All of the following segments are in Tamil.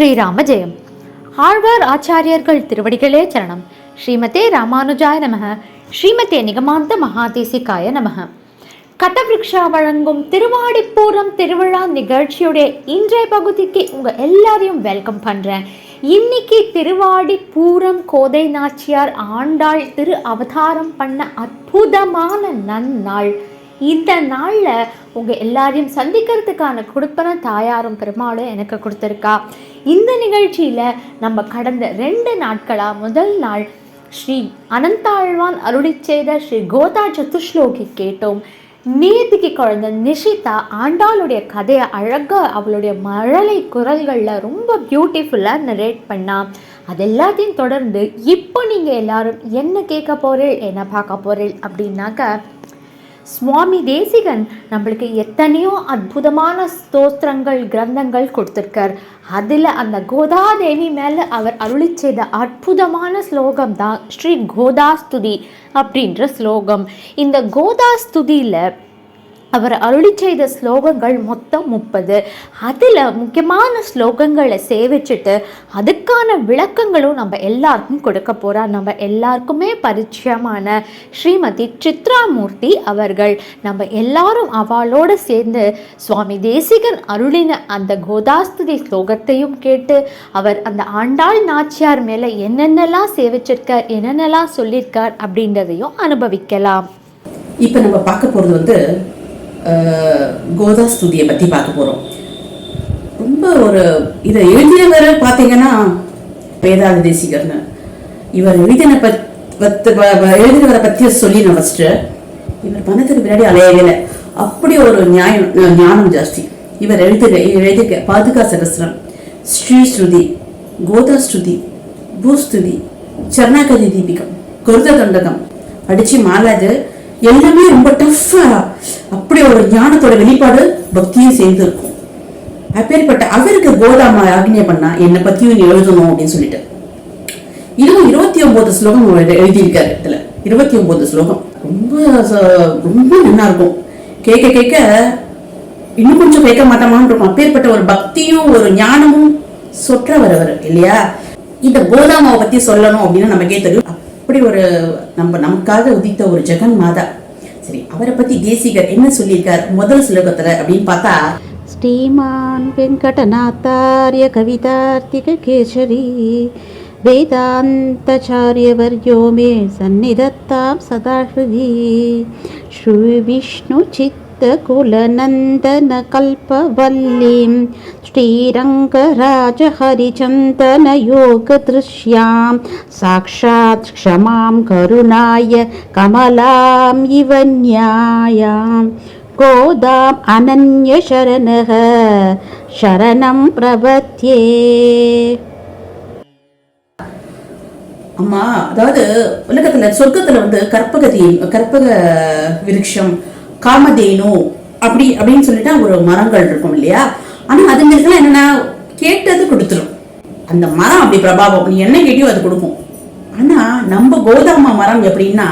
ஸ்ரீராம ஜெயம் ஆழ்வார் ஆச்சாரியர்கள் திருவடிகளே சரணம். ஸ்ரீமதே ராமானுஜாய நமக. ஸ்ரீமதே நிகமாந்த மகாதேசிகாய நமக. கதவிருக்ஷா வழங்கும் திருவாடிப்பூரம் திருவிழா நிகழ்ச்சியுடைய இன்றைய பகுதிக்கு உங்கள் எல்லாரையும் வெல்கம் பண்ணுறேன் இன்னைக்கு திருவாடி பூரம் கோதை நாச்சியார் ஆண்டாள் திரு அவதாரம் பண்ண அற்புதமான நன்னாள். இந்த நாளில் உங்கள் எல்லாரையும் சந்திக்கிறதுக்கான கொடுப்பன தாயாரும் பெருமாளும் எனக்கு கொடுத்துருக்கா. இந்த நிகழ்ச்சியில் நம்ம கடந்த ரெண்டு நாட்களாக முதல் நாள் ஸ்ரீ அனந்தாழ்வான் அருளி செய்த ஸ்ரீ கோதா சதுஸ்லோகி கேட்டோம். நேத்திக்கு குழந்த நிஷிதா ஆண்டாளுடைய கதையை அழகாக அவளுடைய மழலை குரல்களில் ரொம்ப பியூட்டிஃபுல்லாக நரேட் பண்ணா. அது எல்லாத்தையும் தொடர்ந்து இப்போ நீங்கள் எல்லாரும் என்ன கேட்க போறீள் என்ன பார்க்க போறீள் அப்படின்னாக்க சுவாமி தேசிகன் நம்மளுக்கு எத்தனையோ அற்புதமான ஸ்தோத்திரங்கள் கிரந்தங்கள் கொடுத்துருக்கார். அதில் அந்த கோதாதேவி மேலே அவர் அருளி செய்த அற்புதமான ஸ்லோகம் தான் ஸ்ரீ கோதாஸ்துதி அப்படின்ற ஸ்லோகம். இந்த கோதாஸ்துதியில் அவர் அருளி செய்த ஸ்லோகங்கள் மொத்தம் முப்பது. அதில் முக்கியமான ஸ்லோகங்களை சேவிச்சுட்டு அதுக்கான விளக்கங்களும் நம்ம எல்லாருக்கும் கொடுக்க போகிறார் நம்ம எல்லாருக்குமே பரிச்சயமான ஸ்ரீமதி சித்ராமூர்த்தி அவர்கள். நம்ம எல்லாரும் அவளோடு சேர்ந்து சுவாமி தேசிகன் அருளின அந்த கோதாஸ்துதி ஸ்லோகத்தையும் கேட்டு அவர் அந்த ஆண்டாள் நாச்சியார் மேலே என்னென்னலாம் சேவிச்சிருக்கார் என்னென்னலாம் சொல்லியிருக்கார் அப்படின்றதையும் அனுபவிக்கலாம். இப்போ நம்ம பார்க்க போகிறது வந்து கோதா ஸ்துதியை பற்றி பார்க்க போகிறோம் ரொம்ப ஒரு இதை எழுதியவர் பார்த்தீங்கன்னா வேதாந்த தேசிகர்னு. இவர் எழுதின பத் பத்து எழுதினவரை பற்றி சொல்லி நான் ஃபஸ்ட்டு இவர் பணத்துக்கு பின்னாடி அலையவே இல்லை. அப்படி ஒரு நியாயம் ஞானம் ஜாஸ்தி. இவர் எழுதுக எழுதுக பாதுகா சகசிரம். ஸ்ரீ ஸ்ருதி கோதா ஸ்ருதி பூஸ்துதி சரணாகதி தீபிகம் குருத தண்டகம். படிச்சு மாலாது எல்லாமே ரொம்ப டஃப்பா அப்படி ஒரு ஞானத்தோட வெளிப்பாடு பக்தியும் சேர்ந்து இருக்கும். அப்பேற்பட்ட அவருக்கு கோதாமா ஆக்னிய பண்ணா என்னை பத்தியும் நீ எழுதணும் அப்படின்னு சொல்லிட்டு. இதுவும் இருபத்தி ஒன்பது ஸ்லோகம் அவர் எழுதியிருக்காரு இதுல. இருபத்தி ஒன்பது ஸ்லோகம். ரொம்ப ரொம்ப நல்லா இருக்கும். கேட்க கேட்க இன்னும் கொஞ்சம் கேட்க மாட்டோமான்னு இருக்கும். அப்பேற்பட்ட ஒரு பக்தியும் ஒரு ஞானமும் சொற்ற வரவர் இல்லையா? இந்த கோதாமாவை பத்தி சொல்லணும் அப்படின்னு நமக்கே தெரியும். அப்படி ஒரு நம்ம நமக்காக உதித்த ஒரு ஜெகன் மாதா சரி அவரை பத்தி தேசிகர் என்ன சொல்லியிருக்கார் முதல் ஸ்லோகத்துல அப்படின்னு பார்த்தா श्रीमान् वेङ्कटनाथार्य कवितार्तिककेसरी वेदान्तचार्यवर्यो मे सन्निधत्तां सदा हृदि श्रीविष्णुचित्तकुलनन्दनकल्पवल्लीं श्रीरङ्गराजहरिचन्दनयोगदृश्यां साक्षात् क्षमां करुणाय कमलां इव न्यायाम् गोदाम् अनन्यशरणः शरणं प्रपद्ये அம்மா அதாவது உலகத்துல சொர்க்கத்துல வந்து கற்பகதி கற்பக விருட்சம் காமதேனு அப்படி அப்படின்னு சொல்லிட்டு ஒரு மரங்கள் இருக்கும் இல்லையா? ஆனா அதுங்களுக்குலாம் என்னன்னா கேட்டது கொடுத்துரும். அந்த மரம் அப்படி பிரபாவம். நீ என்ன கேட்டியோ அது கொடுக்கும். ஆனா நம்ம கோதாமா மரம் எப்படின்னா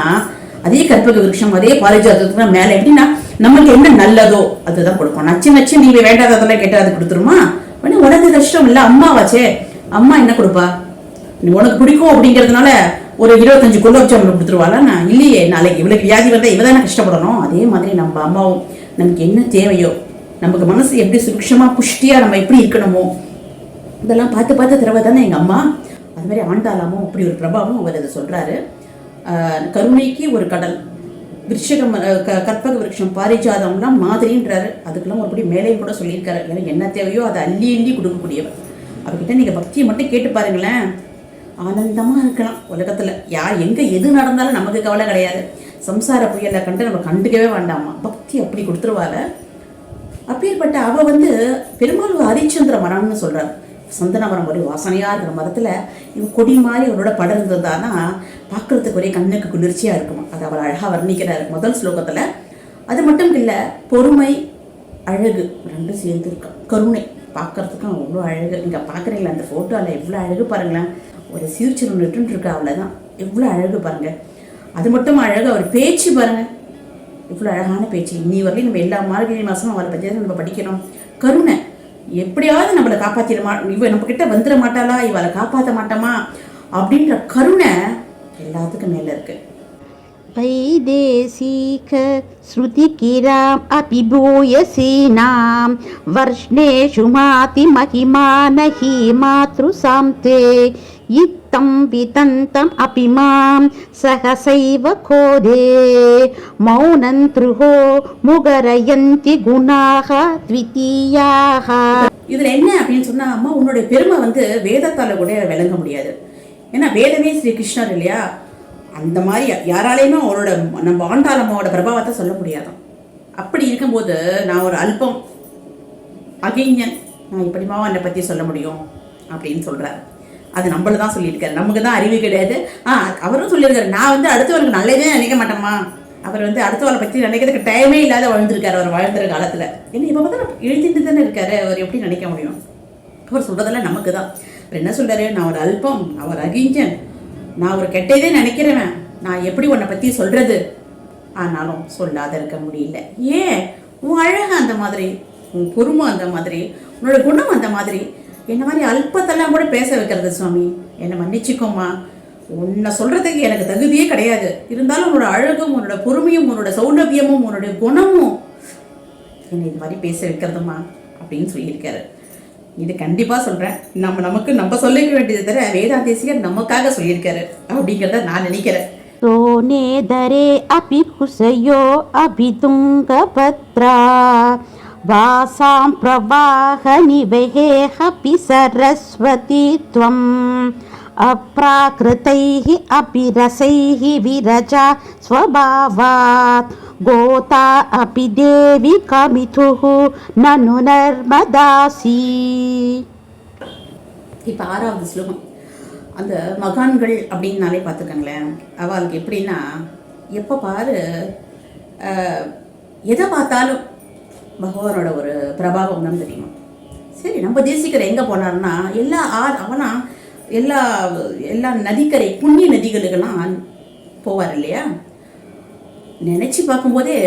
அதே கற்பக விருட்சம் அதே பாரிஜாதத்துக்கு மேல எப்படின்னா நமக்கு என்ன நல்லதோ அதுதான் கொடுக்கும். நச்சு நச்சு நீங்க வேண்டாததெல்லாம் கேட்டா அது கொடுத்துருமா? உடனே உனக்கு கஷ்டம் இல்ல அம்மாவாச்சே. அம்மா என்ன கொடுப்பா? உனக்கு பிடிக்கும் அப்படிங்கிறதுனால ஒரு இருபத்தஞ்சு குலோப் ஜாமுன் கொடுத்துருவாளா? நான் இல்லையே நாளைக்கு இவளுக்கு வியாதி வந்தால் இவ தானே கஷ்டப்படணும். அதே மாதிரி நம்ம அம்மாவும் நமக்கு என்ன தேவையோ நமக்கு மனசு எப்படி சுருட்சமாக புஷ்டியாக நம்ம எப்படி இருக்கணுமோ இதெல்லாம் பார்த்து பார்த்து திறவை தானே எங்கள் அம்மா. அது மாதிரி ஆண்டாளாமும் அப்படி ஒரு பிரபாவம் அவர் அதை சொல்கிறாரு கருணைக்கு ஒரு கடல் விருஷகம் க கற்பக விருட்சம் பாரிஜாதம்லாம் மாதிரின்றாரு. அதுக்கெல்லாம் ஒருபடி மேலேயும் கூட சொல்லியிருக்காரு. எனக்கு என்ன தேவையோ அதை அள்ளி அள்ளி கொடுக்கக்கூடியவர். அவர்கிட்ட நீங்கள் பக்தியை மட்டும் கேட்டு பாருங்களேன். ஆனந்தமாக இருக்கலாம் உலகத்தில். யார் எங்கே எது நடந்தாலும் நமக்கு கவலை கிடையாது. சம்சார புயலை கண்டு நம்ம கண்டுக்கவே வேண்டாமா? பக்தி அப்படி கொடுத்துருவாள். அப்பேற்பட்ட அவள் வந்து பெருமாள் ஹரிச்சந்திர மரம்னு சொல்கிறார் சந்தன மரம் ஒரு வாசனையாக இருக்கிற மரத்தில் இவன் கொடி மாதிரி அவரோட படர்ந்ததானா பார்க்கறதுக்கு ஒரே கண்ணுக்கு குளிர்ச்சியாக இருக்குமா? அது அவர் அழகாக வர்ணிக்கிறார் முதல் ஸ்லோகத்தில். அது மட்டும் இல்லை பொறுமை அழகு ரெண்டும் சேர்ந்துருக்கான் கருணை பார்க்கறதுக்கும் அவ்வளோ அழகு. நீங்கள் பார்க்குறீங்களா அந்த ஃபோட்டோவில் எவ்வளோ அழகு பாருங்களேன். ஒரு சீர்ச்சிரம் நிட்டுன்னு இருக்கா அவ்வளோதான் எவ்வளோ அழகு பாருங்க அது மட்டும் அழகு அவர் பேச்சு பாருங்க இவ்வளோ அழகான பேச்சு இன்னி வரையும் நம்ம எல்லா மார்கழி மாதமும் அவரை பற்றி தான் நம்ம படிக்கிறோம் கருணை எப்படியாவது நம்மளை காப்பாத்திட மா இவ நம்ம கிட்ட வந்துட மாட்டாளா இவளை காப்பாற்ற மாட்டோமா அப்படின்ற கருணை எல்லாத்துக்கும் மேல இருக்கு वैदेशिक श्रुतिकिराम् अपि भूयसीनां वर्ष्णेषु माति महिमा न हि मातृसां ते இத்தம் விதந்தம் அபி மாம் சகசைவ கோதே. மௌனம் திருகோ முகரயந்தி குணாக த்விதீயாக. இதுல என்ன அப்படின்னு சொன்னா அம்மா உன்னுடைய பெருமை வந்து வேதத்தால கூட விளங்க முடியாது. ஏன்னா வேதமே ஸ்ரீ கிருஷ்ணர் இல்லையா? அந்த மாதிரி யாராலையுமே அவரோட நம்ம ஆண்டாளம்மாவோட பிரபாவத்தை சொல்ல முடியாது அப்படி இருக்கும்போது நான் ஒரு அல்பம் அகிஞன். நான் எப்படிமா என்னை பற்றி சொல்ல முடியும் அப்படின்னு சொல்கிறார் அது நம்மள தான் சொல்லியிருக்காரு. நமக்கு தான் அறிவு கிடையாது. ஆ அவரும் சொல்லியிருக்காரு. நான் வந்து அடுத்தவருக்கு நல்லதே நினைக்க மாட்டேம்மா. அவர் வந்து அடுத்தவரை பற்றி நினைக்கிறதுக்கு டைமே இல்லாத வாழ்ந்துருக்காரு அவர் வாழ்ந்துற காலத்தில். என்ன இப்போ பார்த்தா எழுதிட்டு தானே இருக்காரு. அவர் எப்படி நினைக்க முடியும்? அவர் சொல்கிறதெல்லாம் நமக்கு தான் அவர் என்ன சொல்கிறாரு நான் ஒரு அல்பம் நான் ஒரு அகிஞ்சன். நான் ஒரு கெட்டதே நினைக்கிறவன். நான் எப்படி உன்னை பற்றி சொல்கிறது ஆனாலும் சொல்லாத இருக்க முடியல. ஏன்? உன் அழகு அந்த மாதிரி உன் பொறுமை அந்த மாதிரி உன்னோட குணம் அந்த மாதிரி. என்ன மாதிரி அல்பத்தெல்லாம் கூட பேச வைக்கிறது சுவாமி? என்னை மன்னிச்சிக்கோமா உன்னை சொல்கிறதுக்கு எனக்கு தகுதியே கிடையாது. இருந்தாலும் உன்னோட அழகும் உன்னோட பொறுமையும் உன்னோட சௌண்டபியமும் உன்னோட குணமும் என்னை இது மாதிரி பேச வைக்கிறதுமா அப்படின்னு சொல்லியிருக்காரு. இது கண்டிப்பாக சொல்கிறேன் நம்ம நமக்கு நம்ம சொல்லிக்க வேண்டியது தவிர வேதாந்தேசிகர் நமக்காக சொல்லியிருக்காரு அப்படிங்கிறத நான் நினைக்கிறேன். சோனேதரே அபி புஷயோ அபி துங்க பத்ரா वासां प्रवाहनिवहेऽपि सरस्वती त्वम् अप्राकृतैः अपि रसैः विरजा स्वभावात् गोता अपि देवि कमिथुः ननु नर्मदासी இப்போ ஆறாவது ஸ்லோகம் அந்த மகான்கள் அப்படின்னாலே பார்த்துக்கங்களேன் அவளுக்கு எப்படின்னா எப்போ பாரு அஹ், எதை பார்த்தாலும் பகவானோட ஒரு பிரபாவம் தான் தெரியுமா? சரி நம்ம தேசிகர் எங்கே போனார்னா எல்லா ஆ அவனா எல்லா எல்லா நதிக்கரை புண்ணிய நதிகளுக்கெல்லாம் போவார் இல்லையா? நினச்சி பார்க்கும்போதே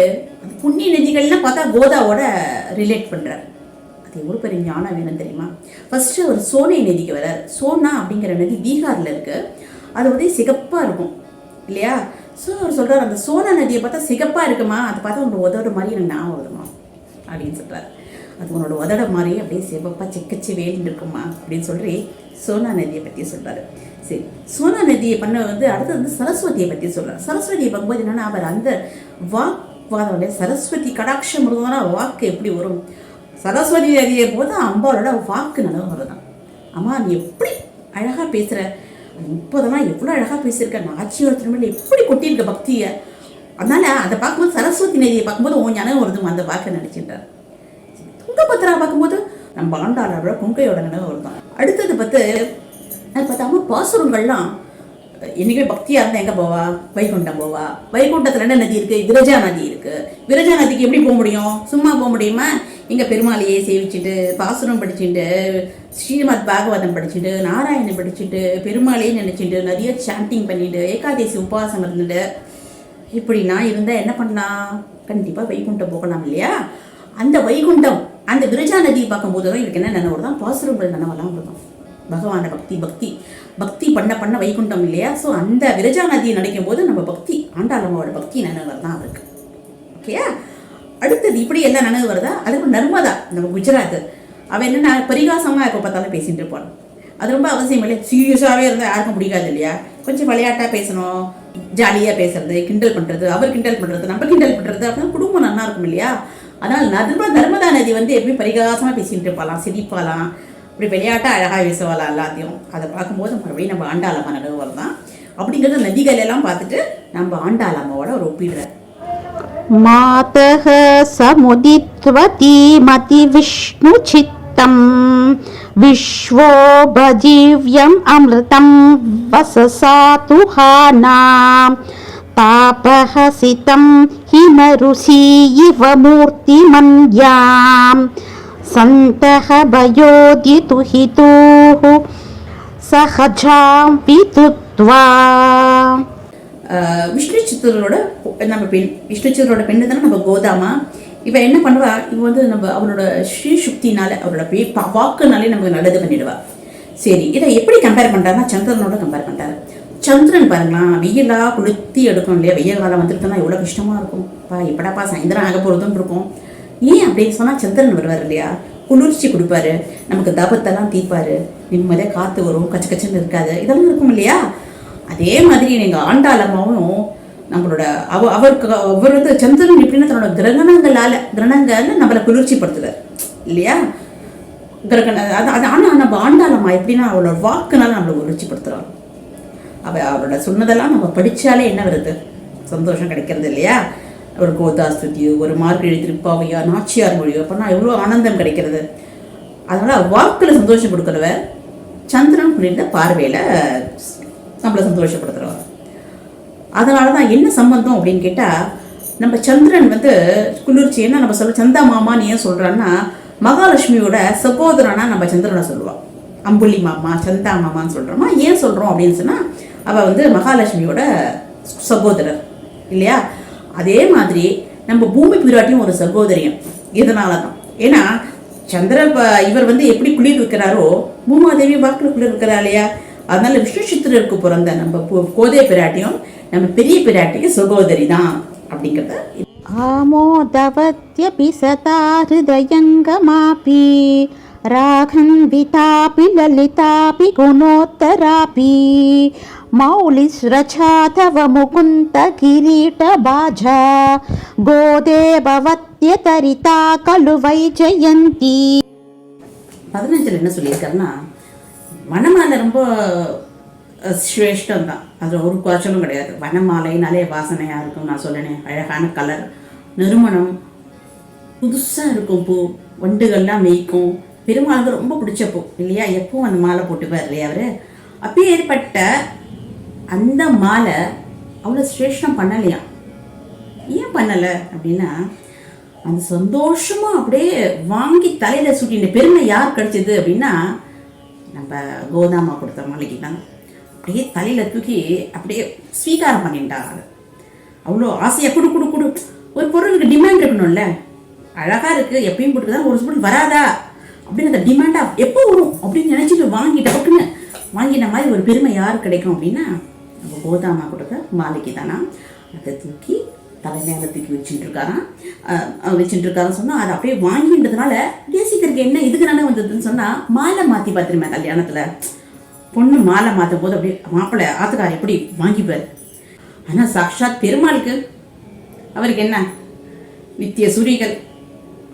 அந்த புண்ணிய நதிகள்லாம் பார்த்தா கோதாவோட ரிலேட் பண்ணுறார் அது எவ்வளோ பெரிய ஞானம் வேணும் தெரியுமா? ஃபர்ஸ்ட்டு ஒரு சோனை நதிக்கு வரார். சோனா அப்படிங்கிற நதி பீகாரில் இருக்குது அது வந்து சிகப்பாக இருக்கும் இல்லையா? ஸோ அவர் சொல்கிறார் அந்த சோனா நதியை பார்த்தா சிகப்பாக இருக்குமா? அதை பார்த்தா உங்களுக்கு உதவுற மாதிரி எனக்கு ஞாபகம் வருமா? அப்படின்னு சொல்கிறார் அது உன்னோட உதட மாதிரி அப்படியே சிவப்பாக செக்கச்சி வேலின்னு இருக்குமா அப்படின்னு சொல்லி சோனா நதியை பற்றி சொல்கிறாரு சரி சோனா நதியை பண்ண வந்து அடுத்து வந்து சரஸ்வதியை பற்றி சொல்கிறார் சரஸ்வதியை பார்க்கும்போது என்னென்னா அவர் அந்த வாக்வாதோட சரஸ்வதி கடாட்சம் இருந்ததுனா வாக்கு எப்படி வரும்? சரஸ்வதி நதியை போது அம்பாவோட வாக்கு நல்லா வருதான். அம்மா நீ எப்படி அழகாக பேசுகிற முப்பதெல்லாம் எவ்வளோ அழகாக பேசியிருக்க? நாச்சியோட திருமணம் எப்படி கொட்டியிருக்க பக்தியை? அதனால் அதை பார்க்கும்போது சரஸ்வதி நதியை பார்க்கும்போது உன் ஞானம் வருதும் அந்த வாக்கை நினச்சின்றார் துங்கபத்ரா பார்க்கும்போது நம்ம ஆண்டாளோட குங்கையோட நினைவு வருதான் அடுத்தது பார்த்து அது பார்த்தாம பாசுரங்கள்லாம் என்னைக்குமே பக்தியாக இருந்தால் எங்கே போவா? வைகுண்டம் போவா. வைகுண்டத்தில் என்ன நதி இருக்குது விரஜா நதி இருக்கு. விரஜா நதிக்கு எப்படி போக முடியும்? சும்மா போக முடியுமா? எங்கள் பெருமாளையே சேவிச்சுட்டு பாசுரம் படிச்சுட்டு ஸ்ரீமத் பாகவதம் படிச்சுட்டு நாராயணன் படிச்சுட்டு பெருமாளையே நினச்சிட்டு நிறைய சாண்டிங் பண்ணிட்டு ஏகாதசி உபவாசம் இருந்துட்டு இப்படி நான் இருந்தால் என்ன பண்ணலாம் கண்டிப்பாக வைகுண்டம் போகலாம் இல்லையா? அந்த வைகுண்டம் அந்த விரஜா நதியை பார்க்கும்போது தான் இவருக்கு என்ன நினைவு தான் பாசுரங்கள் நினைவெல்லாம் வருதான் பகவான பக்தி பக்தி. பக்தி பண்ண பண்ண வைகுண்டம் இல்லையா? ஸோ அந்த விரஜா நதியை நினைக்கும் போது நம்ம பக்தி ஆண்டாளம்மாவோட பக்தி நினைவு தான் அவருக்கு ஓகேயா? அடுத்தது இப்படி எல்லாம் நினைவு வருதா? அதுக்கு நர்மதா நம்ம குஜராத். அவன் என்ன பரிகாசமாக எப்போ பார்த்தாலும் பேசிகிட்டு இருப்பான் அது ரொம்ப அவசியம் இல்லை. சீரியஸாகவே இருந்தால் யாருக்கும் பிடிக்காது இல்லையா? கொஞ்சம் விளையாட்டாக பேசணும். ஜாலியாக பேசுறது கிண்டல் பண்ணுறது அவர் கிண்டல் பண்ணுறது நம்ம கிண்டல் பண்ணுறது அப்படின்னா குடும்பம் நல்லா இருக்கும் இல்லையா? அதனால் நர்ம நர்மதா நதி வந்து எப்பயும் பரிகாசமாக பேசிகிட்டு இருப்பாளாம் சிரிப்பாலாம் இப்படி விளையாட்டாக அழகாக பேசுவாளாம் எல்லாத்தையும். அதை பார்க்கும்போது மறுபடியும் நம்ம ஆண்டாளம்மா நடுவர் தான். அப்படிங்கிறத நதிகளெல்லாம் பார்த்துட்டு நம்ம ஆண்டாளம்மாவோட ஒரு ஒப்பிடுறார். மாதக சமுதித்வதி மதி விஷ்ணு சித் मतिविष्णुचित्तं विश्वोपजीव्यम् अमृतं वससातुहानां तापहसितं हिमरुषि इव मूर्तिमन्यां सन्तः भयोदितुहितुः सहजां वितुत्वा ஆஹ் விஷ்ணு சித்தரோட நம்ம பெண் விஷ்ணு சித்தரோட பெண்ணு தானே நம்ம கோதாமா இப்போ என்ன பண்ணுவா? இவ வந்து நம்ம அவனோட ஸ்ரீ சுக்தினால அவளோட பே வாக்குனாலே நமக்கு நல்லது பண்ணிடுவா. சரி இதை எப்படி கம்பேர் பண்றாருன்னா சந்திரனோட கம்பேர் பண்ணுறாரு சந்திரன் பாருங்களா வெயிலாக கொளுத்தி எடுக்கணும் இல்லையா? வெயில் காலம் வந்துருக்குன்னா எவ்வளோ கஷ்டமாக இருக்கும். பா எப்படாப்பா சாயந்தரம் ஆக போகிறதுன்னு இருக்கும். ஏன் அப்படின்னு சொன்னால் சந்திரன் வருவார் இல்லையா? குளிர்ச்சி கொடுப்பாரு. நமக்கு தபத்தெல்லாம் தீர்ப்பாரு. நிம்மதியாக காற்று வரும் கச்ச கச்சன்னு இருக்காது. இதெல்லாம் இருக்கும் இல்லையா? அதே மாதிரி நீங்கள் ஆண்டாளமாகவும் நம்மளோட அவ அவருக்கு அவர் வந்து சந்திரன் எப்படின்னா தன்னோட கிரகணங்களால் கிரகணங்கள்னு நம்மளை குளிர்ச்சிப்படுத்துறார் இல்லையா? கிரகண அது அது ஆனால் நம்ம ஆண்டாளம்மா எப்படின்னா அவளோட வாக்குனால நம்மளை குளிர்ச்சிப்படுத்துறாள் அவ அவளோட சொன்னதெல்லாம் நம்ம படித்தாலே என்ன வருது? சந்தோஷம் கிடைக்கிறது இல்லையா? ஒரு கோதாஸ்துதியோ ஒரு மார்கழி திருப்பாவையோ நாச்சியார் மொழியோ அப்படின்னா எவ்வளோ ஆனந்தம் கிடைக்கிறது? அதனால் வாக்கில் சந்தோஷம் கொடுக்குறவ சந்திரன் புரிந்த பார்வையில் நம்மளை சந்தோஷப்படுத்துகிறோம் அதனால தான் என்ன சம்பந்தம் அப்படின்னு கேட்டால் நம்ம சந்திரன் வந்து குளிர்ச்சி என்ன நம்ம சொல்ல சந்தா மாமான்னு ஏன் சொல்கிறான்னா மகாலட்சுமியோட சகோதரனா நம்ம சந்திரனை சொல்லுவாள் அம்புலி மாமா சந்தா மாமான்னு சொல்கிறோமா ஏன் சொல்கிறோம் அப்படின்னு சொன்னால் அவள் வந்து மகாலட்சுமியோட சகோதரர் இல்லையா? அதே மாதிரி நம்ம பூமி பிராட்டியும் ஒரு சகோதரியம். இதனால தான் ஏன்னா சந்திர இவர் வந்து எப்படி குளிர் வைக்கிறாரோ பூமாதேவி வாக்கில் குளிர் வைக்கிறா இல்லையா? அதனால விஷ்ணு சித்திரருக்கு பிறந்த நம்ம பு- கோதை பிராட்டியும் நம்ம பெரிய பிராட்டிக்கு சகோதரி தான் அப்படிங்கிறத आमोदवत्यपि सता हृदयङ्गमापि राघन्वितापि ललितापि गुणोत्तरापि मौलिस्रचा तव मुकुन्दकिरीटबाजा गोदे भवत्यतरिता खलु वैजयन्ती பதினஞ்சில் என்ன சொல்லியிருக்காருன்னா வனமாலை ரொம்ப அஹ், சிரேஷ்டம் தான். அதில் ஒரு குறைச்சலும் கிடையாது. வனமாலைனாலே வாசனையாக இருக்கும். நான் சொல்லினேன் அழகான கலர் நறுமணம் புதுசாக இருக்கும் பூ. வண்டுகள்லாம் மேய்க்கும். பெருமாளுக்கு ரொம்ப பிடிச்ச பூ. இல்லையா? எப்பவும் அந்த மாலை போட்டுப்பார் இல்லையா அவர்? அப்பயே ஏற்பட்ட அந்த மாலை அவ்வளோ சிரேஷ்டம் பண்ணலையா? ஏன் பண்ணலை அப்படின்னா அந்த சந்தோஷமாக அப்படியே வாங்கி தலையில் சுட்டின பெருமை யார் கிடைச்சது அப்படின்னா நம்ம கோதாமா கொடுத்த மாலைக்கு தான் அப்படியே தலையில் தூக்கி அப்படியே ஸ்வீகாரம் பண்ணிட்டாங்க அவ்வளோ ஆசையாக குடு குடு குடு. ஒரு பொருளுக்கு டிமாண்ட் இருக்கணும்ல. அழகாக இருக்குது எப்பயும் போட்டுதான் ஒரு ஸ்பூன் வராதா? அப்படின்னு அந்த டிமாண்டாக எப்போ வரும்? அப்படின்னு நினச்சிட்டு வாங்கிட்ட பக்குன்னு வாங்கின மாதிரி ஒரு பெருமை யார் கிடைக்கும் அப்படின்னா நம்ம கோதாமா கொடுத்த மாலைக்கு தானா? அதை தூக்கி தலைமையில தூக்கி வச்சுட்டு இருக்காராம். வச்சுட்டு இருக்காருன்னு சொன்னால் அதை அப்படியே வாங்கின்றதுனால தேசிகருக்கு என்ன இதுக்கு இதுக்குனால வந்ததுன்னு சொன்னால் மாலை மாற்றி பார்த்துருமே கல்யாணத்தில். பொண்ணு மாலை மாற்றும் போது அப்படியே மாப்பிள்ளை ஆத்துக்கார் எப்படி வாங்கிப்பார்? ஆனால் சாக்ஷாத் பெருமாளுக்கு அவருக்கு என்ன? நித்திய சுரிகள்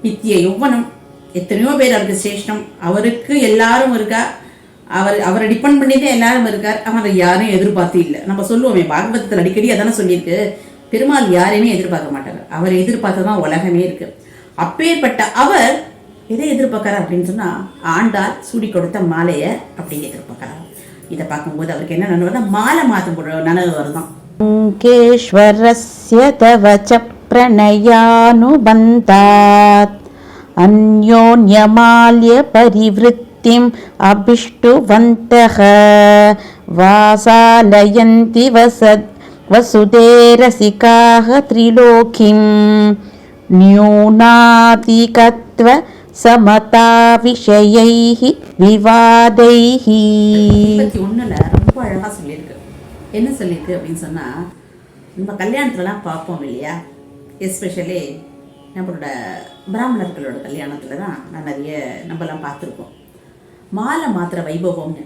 நித்திய யௌவனம் எத்தனையோ பேர் அவருக்கு சிரேஷ்டம். அவருக்கு எல்லாரும் இருக்கா? அவர் அவரை டிபெண்ட் பண்ணி தான் எல்லாரும் இருக்கார். அவரை யாரையும் எதிர்பார்த்து இல்லை. நம்ம சொல்லுவோமே பாகவதத்தில் அடிக்கடி அதானே சொல்லியிருக்கு. பெருமாள் யாரையுமே எதிர்பார்க்க மாட்டார். அவரை எதிர்பார்த்து தான் உலகமே இருக்கு. அப்பேற்பட்ட அவர் எதை எதிர்பார்க்கறார் அப்படின்னு சொன்னால் ஆண்டாள் சூடி கொடுத்த மாலையை அப்படி எதிர்பார்க்கறார். இதை பார்க்கும்போது அவருக்கு என்ன நனவுனா மாலை மாற்றும் நனவு வருதான் केश्वरस्य तव च प्रणयानुबन्धात् अन्योन्यमाल्यपरिवृत्तिम् अभिष्टुवन्तः वासालयन्ति वसद् वसुधेरसिकाः त्रिलोकीं न्यूनातिकत्व சமதாவிஷயைஹ விவாதைஹ. பத்தி ஒண்ணுல ரொம்ப அழகா சொல்லியிருக்கு. என்ன சொல்லியிருக்கு அப்படின்னு சொன்னா நம்ம கல்யாணத்துலலாம் பார்ப்போம் இல்லையா? எஸ்பெஷலி நம்மளோட பிராமணர்களோட கல்யாணத்தில் தான் நான் நிறைய நம்மலாம் பார்த்துருக்கோம். மாலை மாத்திர வைபவம்னு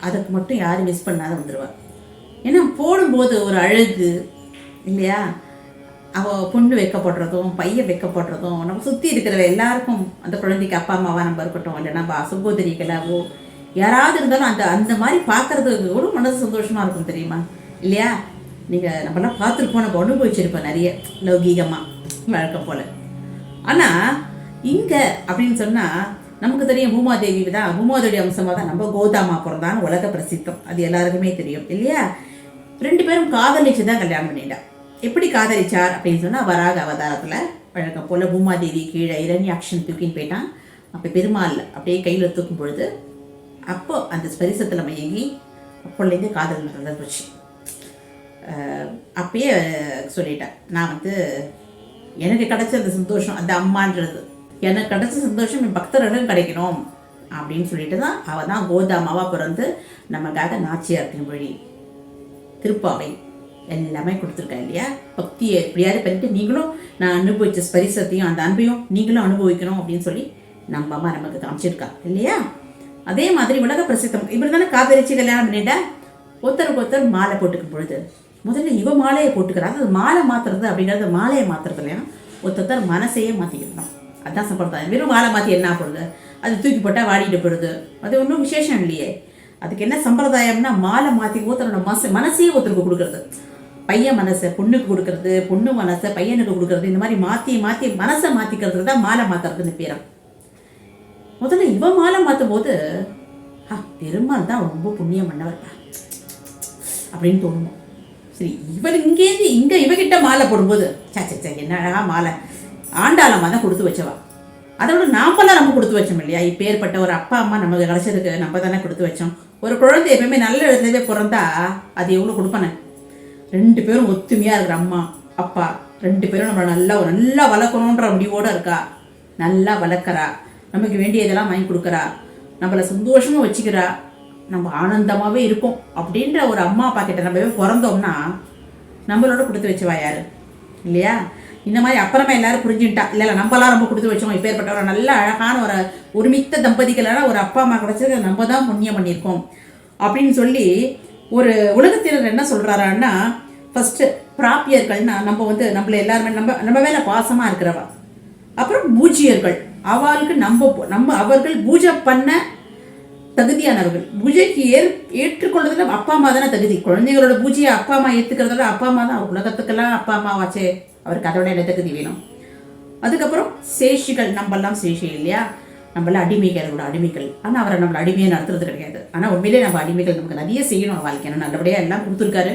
அதுக்கு மட்டும் யாரும் மிஸ் பண்ணாத வந்துடுவா ஏன்னா போடும்போது ஒரு அழகு இல்லையா? அவ பொண்ணு வைக்கப்படுறதும் பையன் வைக்கப்படுறதும் நம்ம சுற்றி இருக்கிற எல்லாருக்கும் அந்த குழந்தைக்கு அப்பா அம்மாவாக நம்ம இருக்கட்டும் இல்லைன்னா நம்ம சகோதரிகளாவோ யாராவது இருந்தாலும் அந்த அந்த மாதிரி பார்க்கறது கூட மனது சந்தோஷமாக இருக்கும் தெரியுமா? இல்லையா? நீங்கள் நம்மலாம் பார்த்துருப்போம் நம்ம அனுபவிச்சிருப்போம் நிறைய லௌகீகமாக வழக்கம் போல். ஆனால் இங்கே அப்படின்னு சொன்னால் நமக்கு தெரியும் பூமாதேவி தான் பூமாதேவி அம்சமாக தான் நம்ம கோதாமா பிறந்தான்னு உலக பிரசித்தம். அது எல்லாருக்குமே தெரியும் இல்லையா? ரெண்டு பேரும் காதலிச்சு தான் கல்யாணம் பண்ணிட்டான் எப்படி காதலிச்சார் அப்படின்னு சொன்னால் வராக அவதாரத்தில் வழக்கம் போல் பூமாதேவி கீழே இரண்யாக்ஷன் தூக்கின்னு போயிட்டான். அப்போ பெருமாள் அப்படியே கையில் தூக்கும் பொழுது அப்போ அந்த ஸ்பரிசத்தில் மயங்கி அப்போலேருந்து காதல் நடந்துருச்சு அப்பயே சொல்லிட்டேன் நான் வந்து எனக்கு கிடைச்ச அந்த சந்தோஷம் அந்த அம்மான்றது. எனக்கு கிடைச்ச சந்தோஷம் என் பக்தர்களும் கிடைக்கணும் அப்படின்னு சொல்லிட்டு தான் அவள் தான் கோதாமாவாக பிறந்து நமக்காக நாச்சியார் வழி திருப்பாவை எல்லாமே கொடுத்துருக்கா இல்லையா? பக்தியை எப்படியாவது பண்ணிட்டு நீங்களும் நான் அனுபவித்த ஸ்பரிசத்தையும் அந்த அன்பையும் நீங்களும் அனுபவிக்கணும் அப்படின்னு சொல்லி நம்ம அம்மா நமக்கு காமிச்சிருக்கா இல்லையா? அதே மாதிரி உலக பிரசித்தம் இப்படி தானே காதலிச்சு கல்யாணம் பண்ணிட்டா? ஒருத்தருக்கு ஒருத்தர் மாலை போட்டுக்கும் பொழுது முதல்ல இவ மாலையை போட்டுக்கிறாங்க அது மாலை மாத்துறது அப்படிங்கிறது மாலையை மாத்துறது இல்லையா? ஒருத்தர் மனசையே மாற்றிக்கணும் அதுதான் சம்பிரதாயம். வெறும் மாலை மாற்றி என்ன போடுது அது தூக்கி போட்டால் வாடிட்டு போடுது அது ஒன்றும் விசேஷம் இல்லையே. அதுக்கு என்ன சம்பிரதாயம்னா மாலை மாற்றி ஒருத்தரோட மனசு மனசையே ஒருத்தருக்கு கொடுக்குறது. பையன் மனசை பொண்ணுக்கு கொடுக்கறது பொண்ணு மனசை பையனுக்கு கொடுக்கறது இந்த மாதிரி மாற்றி மாற்றி மனசை மாற்றிக்கிறது தான் மாலை மாற்றுறதுன்னு பேரம். முதல்ல இவன் மாலை மாற்றும் போது ஆ பெருமாள் தான் ரொம்ப புண்ணியம் பண்ணவர்ப்பா அப்படின்னு தோணுமா? சரி இவன் இங்கேருந்து இங்கே இவகிட்ட மாலை போடும்போது சே சே சே என்ன அழகா மாலை ஆண்டாளம்மா தான் கொடுத்து வச்சவா? அதோட விட நாமெல்லாம் நம்ம கொடுத்து வச்சோம் இல்லையா? இப்பேற்பட்ட ஒரு அப்பா அம்மா நமக்கு கிடச்சதுக்கு நம்ம தானே கொடுத்து வச்சோம். ஒரு குழந்தை எப்பயுமே நல்ல இடத்துலவே பிறந்தா அது எவ்வளோ கொடுப்பானே? ரெண்டு பேரும் ஒத்துமையாக இருக்கிற அம்மா அப்பா ரெண்டு பேரும் நம்மளை நல்லா நல்லா வளர்க்கணுன்ற முடிவோடு இருக்கா? நல்லா வளர்க்குறா. நமக்கு வேண்டியதெல்லாம் வாங்கி கொடுக்குறா. நம்மளை சந்தோஷமாக வச்சுக்கிறா. நம்ம ஆனந்தமாகவே இருக்கோம் அப்படின்ற ஒரு அம்மா அப்பா கிட்ட நம்ம பிறந்தோம்னா நம்மளோட கொடுத்து வச்சவா யார்? இல்லையா? இந்த மாதிரி அப்புறமா எல்லாரும் புரிஞ்சுட்டா இல்லை இல்லை நம்மளாம் ரொம்ப கொடுத்து வச்சோம். இப்பேற்பட்ட ஒரு நல்ல அழகான ஒரு ஒருமித்த தம்பதிகளான ஒரு அப்பா அம்மா கிடைச்சது நம்ம தான் புண்ணியம் பண்ணியிருக்கோம் அப்படின்னு சொல்லி ஒரு உலகத்தினர் என்ன சொல்கிறாரான்னா ஃபஸ்ட்டு பிராப்பியர்கள்னா நம்ம வந்து நம்மள எல்லாருமே நம்ம நம்ம மேலே பாசமாக இருக்கிறவா? அப்புறம் பூஜ்யர்கள் அவளுக்கு நம்ம நம்ம அவர்கள் பூஜை பண்ண தகுதியானவர்கள். பூஜைக்கு ஏற் ஏற்றுக்கொள்றதுல அப்பா அம்மா தானே தகுதி. குழந்தைகளோட பூஜையை அப்பா அம்மா ஏற்றுக்கிறதோட அப்பா அம்மா தான். உலகத்துக்கெல்லாம் அப்பா அம்மா வாச்சே அவருக்கு அதோட என்ன தகுதி வேணும்? அதுக்கப்புறம் சேஷிகள் நம்மெல்லாம் சேஷி இல்லையா? நம்மள அடிமைகள் கூட அடிமைகள். ஆனால் அவரை நம்மளை அடிமையை நடத்துறது கிடையாது. ஆனால் உண்மையிலே நம்ம அடிமைகள் நமக்கு நிறைய செய்யணும் வாழ்க்கை நல்லபடியாக எல்லாம் கொடுத்துருக்காரு.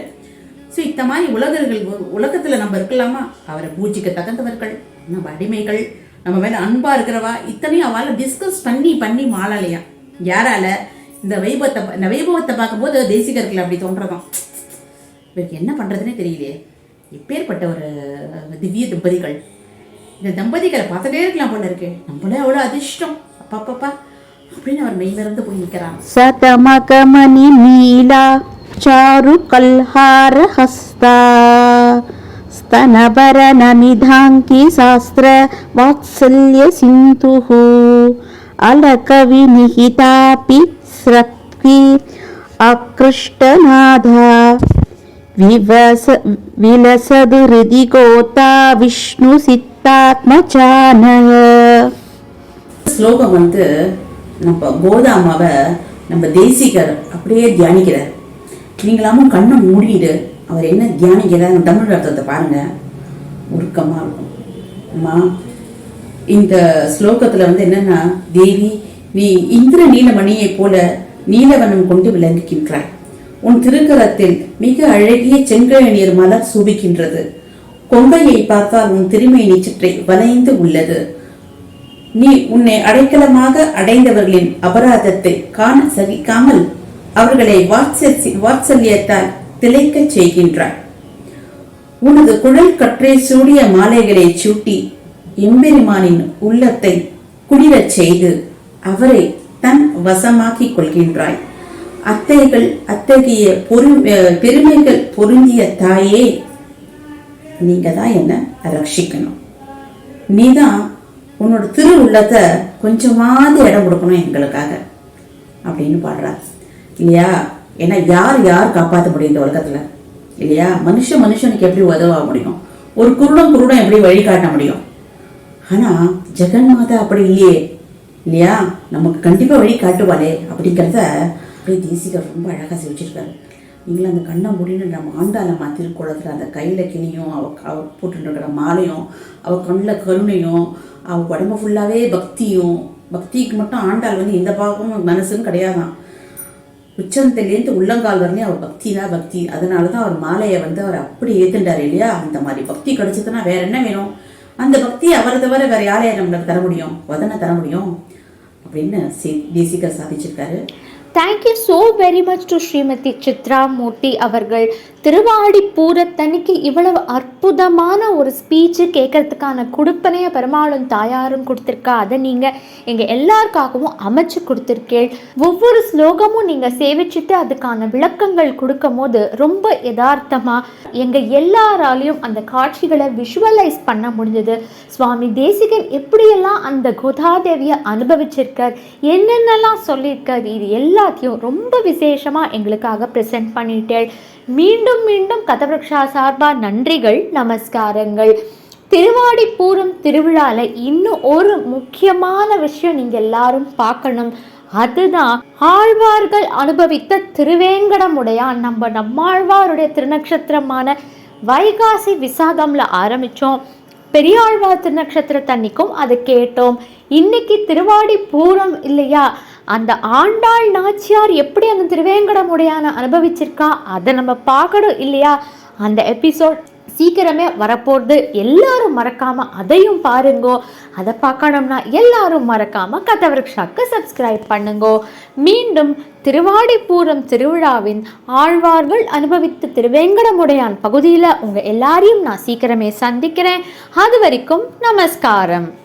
ஸோ இந்த மாதிரி உலகர்கள் உலகத்தில் நம்ம இருக்கலாமா? அவரை பூஜைக்கு தகுந்தவர்கள் நம்ம அடிமைகள் நம்ம மேலே அன்பாக இருக்கிறவா? இத்தனையும் அவளால் டிஸ்கஸ் பண்ணி பண்ணி மாளலையா? யாரால? இந்த வைபவத்தை இந்த வைபவத்தை பார்க்கும்போது தேசிகர்கள் அப்படி தோன்றதாம். இவருக்கு என்ன பண்ணுறதுனே தெரியலையே. எப்பேற்பட்ட ஒரு திவ்ய தம்பதிகள். இந்த தம்பதிகளை பார்த்துட்டே இருக்கலாம் போல இருக்கு. நம்மளே அவ்வளோ அதிர்ஷ்டம். அப்பா அப்பா அப்படின்னு அவர் மெய்மறந்து போய் நிற்கிறான் सतमकमनि नीला चारुकल्हारहस्ता स्तनभरनमिधाङ्की शास्त्र वात्सल्यसिन्धुः अलकविनिहितापि स्रक्ति आकृष्टनाधा विवस विलसदु हृदि गोता विष्णुसित्तात्मचानः ஸ்லோகம் வந்து நம்ம கோதாமாவை நம்ம தேசிகர் அப்படியே தியானிக்கிறார். நீங்களாமும் கண்ணை மூடிடு அவர் என்ன தியானிக்கிறார் தமிழ் அர்த்தத்தை பாருங்க. உருக்கமாக இருக்கும். அம்மா இந்த ஸ்லோகத்தில் வந்து என்னன்னா தேவி நீ இந்திர நீலமணியை போல நீலவனம் கொண்டு விளங்குகின்றாய். உன் திருக்கரத்தில் மிக அழகிய செங்கழநீர் மலர் சூபிக்கின்றது. கொங்கையை பார்த்தால் உன் திருமேனி சிற்றை வளைந்து உள்ளது. நீ உன்னை அடைக்கலமாக அடைந்தவர்களின் அபராதத்தை காண சகிக்காமல் அவர்களை வாத்சல்யத்தால் திளைக்கச் செய்கின்றாய். உனது குழல் கற்றை சூடிய மாலைகளை சூட்டி எம்பெருமானின் உள்ளத்தை குளிரச் செய்து அவரை தன் வசமாக்கிக் கொள்கின்றாய். அத்தைகள் அத்தகைய பொறு பெருமைகள் பொருந்திய தாயே நீங்க தான் என்ன ரட்சிக்கணும். நீதான் உன்னோட திரு உள்ளத்தை கொஞ்சமாவது இடம் கொடுக்கணும் எங்களுக்காக. அப்படின்னு பாடுறார். இல்லையா? ஏன்னா யார் யார் காப்பாற்ற முடியும் இந்த உலகத்தில்? இல்லையா? மனுஷன் மனுஷனுக்கு எப்படி உதவ முடியும்? ஒரு குருடம் குருடம் எப்படி வழிகாட்ட முடியும்? ஆனால் ஜெகன் மாதா அப்படி இல்லையே. இல்லையா? நமக்கு கண்டிப்பாக வழி காட்டுவாளே அப்படிங்கிறத அப்படியே தேசிகர் ரொம்ப அழகாக செவிச்சிருக்காரு நீங்களும் அந்த கண்ணை முடின்னு நம்ம ஆண்டாளம்மா திருக்குளத்தில் அந்த கையில் கிணியும் அவ அவ போட்டுருக்கிற மாலையும் அவள் கண்ணில் கருணையும் அவ உடம்பு ஃபுல்லாகவே பக்தியும் பக்திக்கு மட்டும் ஆண்டாள் வந்து எந்த பாகமும் மனசுன்னு கிடையாதான். உச்சந்தலேருந்து உள்ளங்கால் வரலையும் அவர் பக்தி தான் பக்தி. அதனால தான் அவர் மாலையை வந்து அவர் அப்படி ஏத்துண்டார் இல்லையா? அந்த மாதிரி பக்தி கிடைச்சதுன்னா வேற என்ன வேணும்? அந்த பக்தி அவரை தவிர வேற யாரையா நம்மளுக்கு தர முடியும்? வதனை தர முடியும்? அப்படின்னு சி- Desikar சாதிச்சிருக்காரு. Thank you so very much to Shrimati Chitra Murthy அவர்கள். திருவாடி பூரத்தன்னைக்கு இவ்வளவு அற்புதமான ஒரு ஸ்பீச்சு கேட்கறதுக்கான கொடுப்பனைய பெருமாளும் தாயாரும் கொடுத்துருக்கா? அதை நீங்கள் எங்கள் எல்லாருக்காகவும் அமைச்சு கொடுத்துருக்கேள். ஒவ்வொரு ஸ்லோகமும் நீங்கள் சேவிச்சுட்டு அதுக்கான விளக்கங்கள் கொடுக்கும் போது ரொம்ப யதார்த்தமாக எங்கள் எல்லாராலையும் அந்த காட்சிகளை விஷுவலைஸ் பண்ண முடிஞ்சது. சுவாமி தேசிகன் எப்படியெல்லாம் அந்த கோதாதேவியை அனுபவிச்சிருக்கார்? என்னென்னலாம் சொல்லியிருக்கார்? இது எல்லாத்தையும் ரொம்ப விசேஷமாக எங்களுக்காக ப்ரெசென்ட் பண்ணிட்டேள். மீண்டும் மீண்டும் கதபிரக்ஷா சார்பாக நன்றிகள் நமஸ்காரங்கள். திருவாடிப்பூரம் திருவிழாவில் இன்னும் ஒரு முக்கியமான விஷயம் நீங்கள் எல்லாரும் பார்க்கணும். அதுதான் ஆழ்வார்கள் அனுபவித்த திருவேங்கடமுடையான் நம்ம நம்மாழ்வாருடைய திருநக்ஷத்திரமான வைகாசி விசாகம்ல ஆரம்பித்தோம் பெரியாழ்வார் திருநக்ஷத்திரத்தன்னைக்கும் அதை கேட்டோம். இன்னைக்கு திருவாடி பூரம் இல்லையா? அந்த ஆண்டாள் நாச்சியார் எப்படி அந்த திருவேங்கடமுடையான அனுபவிச்சிருக்கா அதை நம்ம பார்க்கணும் இல்லையா? அந்த எபிசோட் சீக்கிரமே வரப்போகுது. எல்லாரும் மறக்காம அதையும் பாருங்கோ. அதை பார்க்கணும்னா எல்லாரும் மறக்காம கதவிருக்ஷாக்கு சப்ஸ்கிரைப் பண்ணுங்கோ. மீண்டும் திருவாடிப்பூரம் திருவிழாவின் ஆழ்வார்கள் அனுபவித்த திருவேங்கடமுடையான் பகுதியில் உங்கள் எல்லாரையும் நான் சீக்கிரமே சந்திக்கிறேன். அது வரைக்கும் நமஸ்காரம்.